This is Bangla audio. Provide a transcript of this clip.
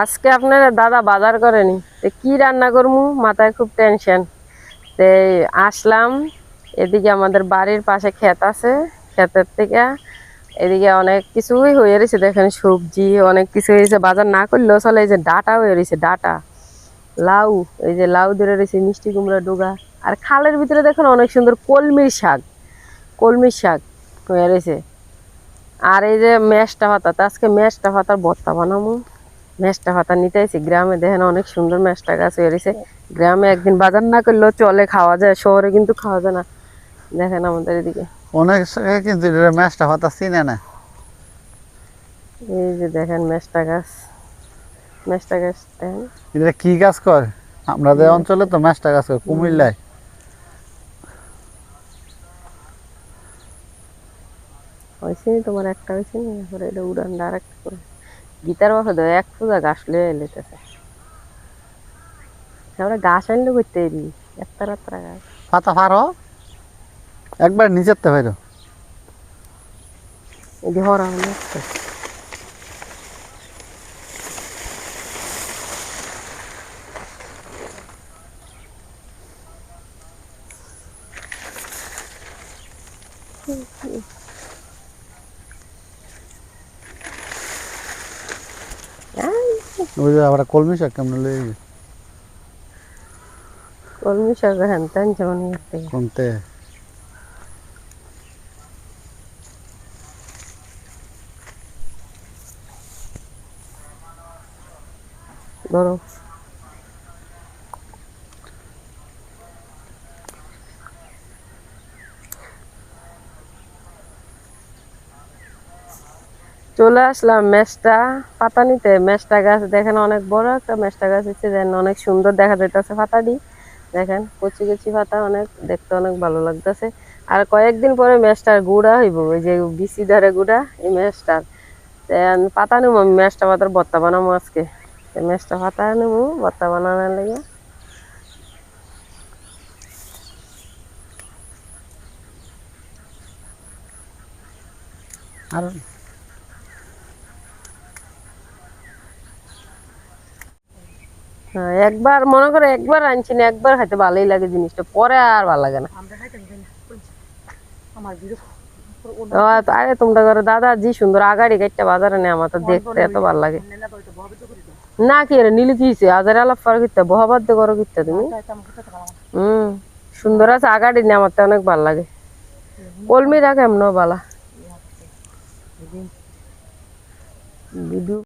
আজকে আপনার দাদা বাজার করেনি। তো কি রান্না করব মাথায় খুব টেনশন তে আসলাম, এদিকে আমাদের বাড়ির পাশে ক্ষেত আছে, ক্ষেতের থেকে এদিকে অনেক কিছুই হয়ে রয়েছে। দেখেন সবজি, অনেক কিছু হয়েছে বাজার না করলেও চলে, এই যে ডাটা হয়ে রয়েছে, ডাটা। লাউ, এই যে লাউ ধরে রয়েছে, মিষ্টি কুমড়া, ডোগা। আর খালের ভিতরে দেখুন অনেক সুন্দর কলমির শাক কলমির শাক হয়ে রয়েছে। আর এই যে ম্যাশটা পাতা, তো আজকে ম্যাশটা পাতার ভর্তা বানাবো। মেষটা পাতা নিতে আইছি। গ্রামে দেখেন অনেক সুন্দর মেষটা গাছ হয়ে রয়েছে গ্রামে একদিন বাজার না করলেও চলে খাওয়া যায় শহরে কিন্তু খাওয়া যায় না। দেখেন আমাদের এদিকে। অনেক কিন্তু ম্যাচটা হতা চিনে না। এই যে দেখেন মেষটা গাছ। মেষটা গাছ দেখেন। এটা কি গাছ কর আমাদের অঞ্চলে তো ম্যাচটা গাছ করে কুমিল্লায়। হয়েছে তোমার একটা হয়েছে নি? এরপরে এটা উড়ান আর একটা করে। গীতার বাসা দেয় এক পূজা গাছ লয়ে এলেতেছে আমরা গাছ আনলে করতে এরি একটা রাত্রা গাছ। পাতা ফারো একবার নিচের তো ভাইরো এই যে হরা হলো। একটা ওই যে আবার কলমি শাক কেমন লই কলমি শাক হ্যান তেন যেমন একটা কোনতে ধরো চলে আসলাম মেষটা পাতা নিতে মেষটা গাছ দেখেন অনেক বড় একটা মেষটা গাছ হচ্ছে, দেন অনেক সুন্দর দেখা যাইতেছে পাতাটি দেখেন, কচি কচি পাতা অনেক, দেখতে অনেক ভালো লাগতেছে। আর কয়েকদিন পরে মেষটার গুড়া হইব, ওই যে বিচি ধরে গুঁড়া, এই মেষটার তে পাতা নেব, আমি মেষটা পাতার ভর্তা বানাবো আজকে। তো মেষটা পাতা নেব ভর্তা বানানোর লেগে। আর একবার মনে করে একবার আনছি না একবার খাইতে ভালোই লাগে জিনিসটা পরে আর ভালো লাগে না। আরে তোমরা করে দাদা জি সুন্দর আগাড়ি গাইটা বাজারে নেই আমার তো দেখতে এত ভালো লাগে। না কি রে নীলি কি হইছে আজারে আলাপ পার করতে বহাবাদ করো করতে তুমি। হুম সুন্দর আছে আগাড়ি নেই আমার তো অনেক ভালো লাগে। কলমি রাখে এমন বালা। ভিডিও